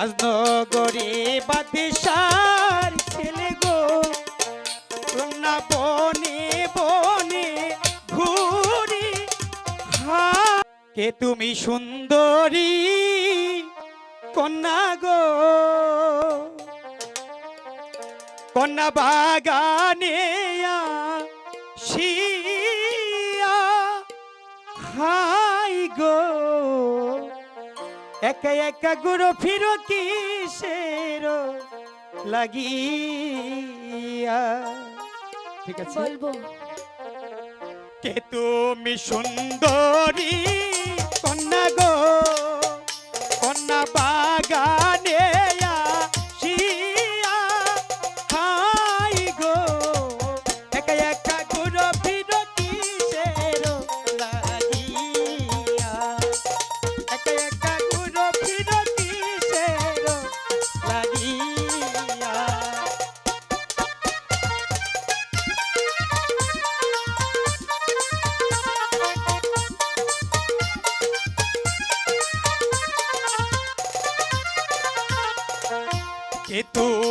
রাজনগরে বাদিশার ছেলে গো। না বনে বনে ঘুরি। কে তুমি সুন্দরী কন্যা গো। কন্যা বাগানে আ একা একা গুরু কি কিসের লাগিয়া? ঠিক আছে? বলব। কে তুমি সুন্দরী? কন্যা গো কন্যা বাগা que tu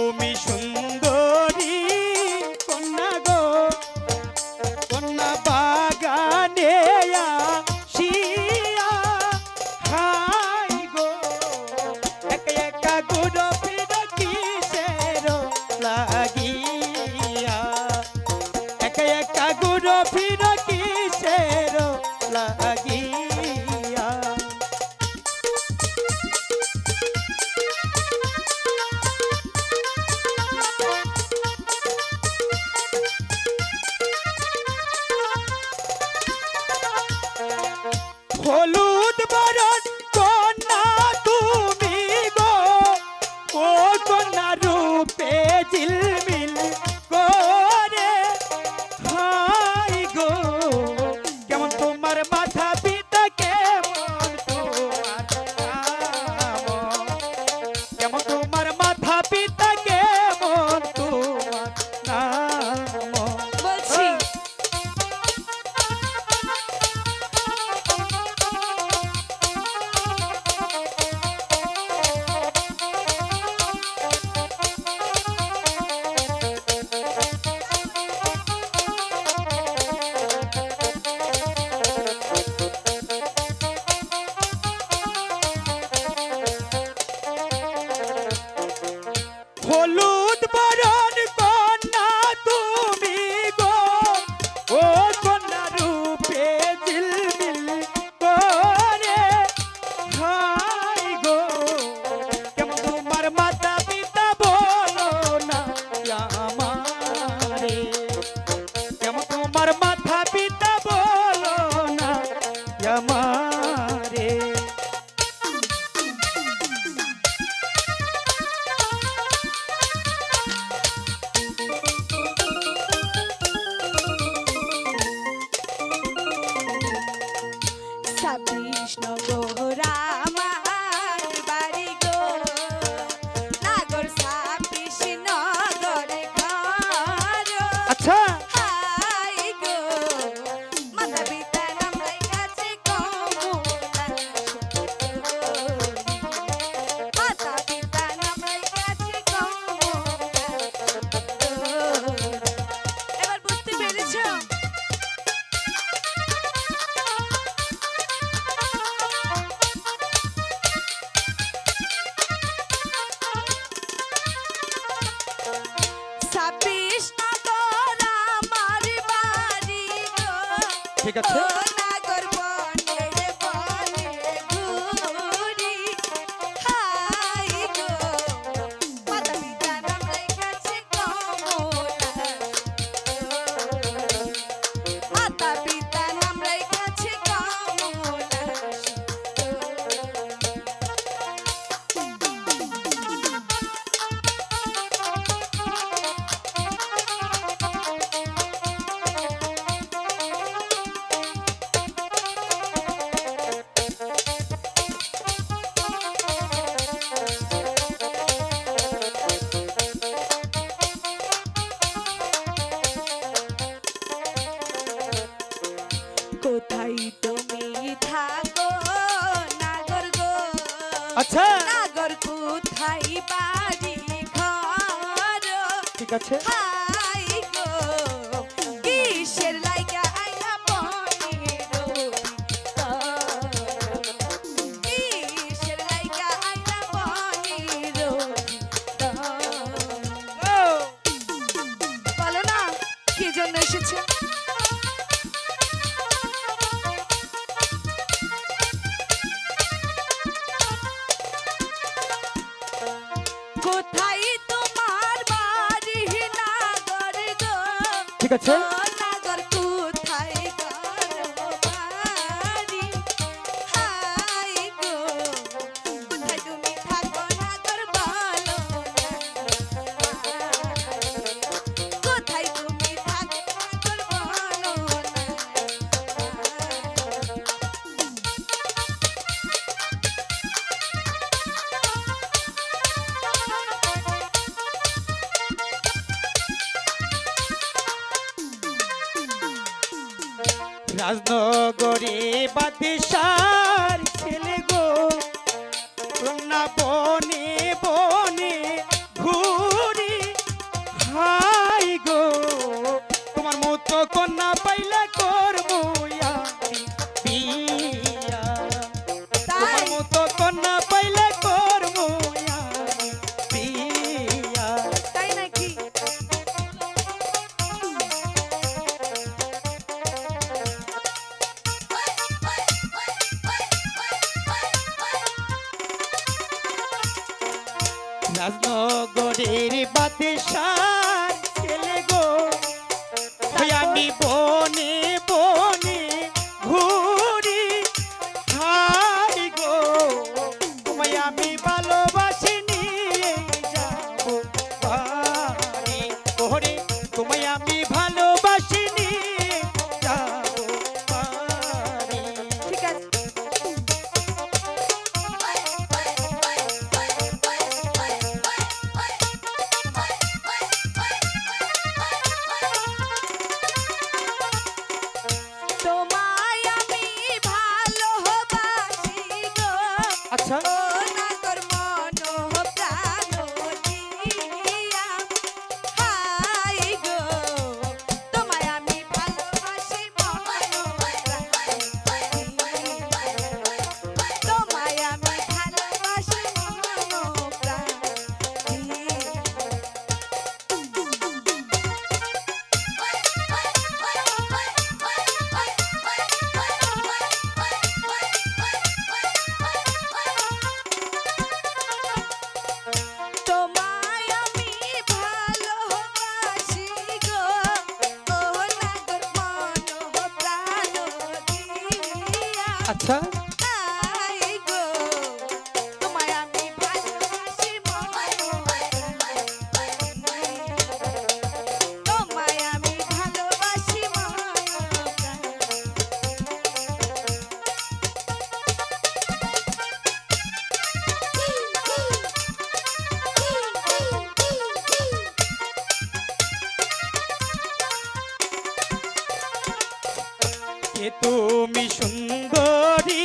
ঠিক আছে। আচ্ছা। নাগর কোথায় বাড়ি ঘর? ঠিক আছে। কোথায় তোমার বাড়ি? নাগর ঠিক আছে। রাজনগরে বাদশার ছেলে গো। রমনা বনে বনে ঘুরি। হাই গো, তোমার মতো কন্যা পাইলে করব あった。তুমি সুন্দরী।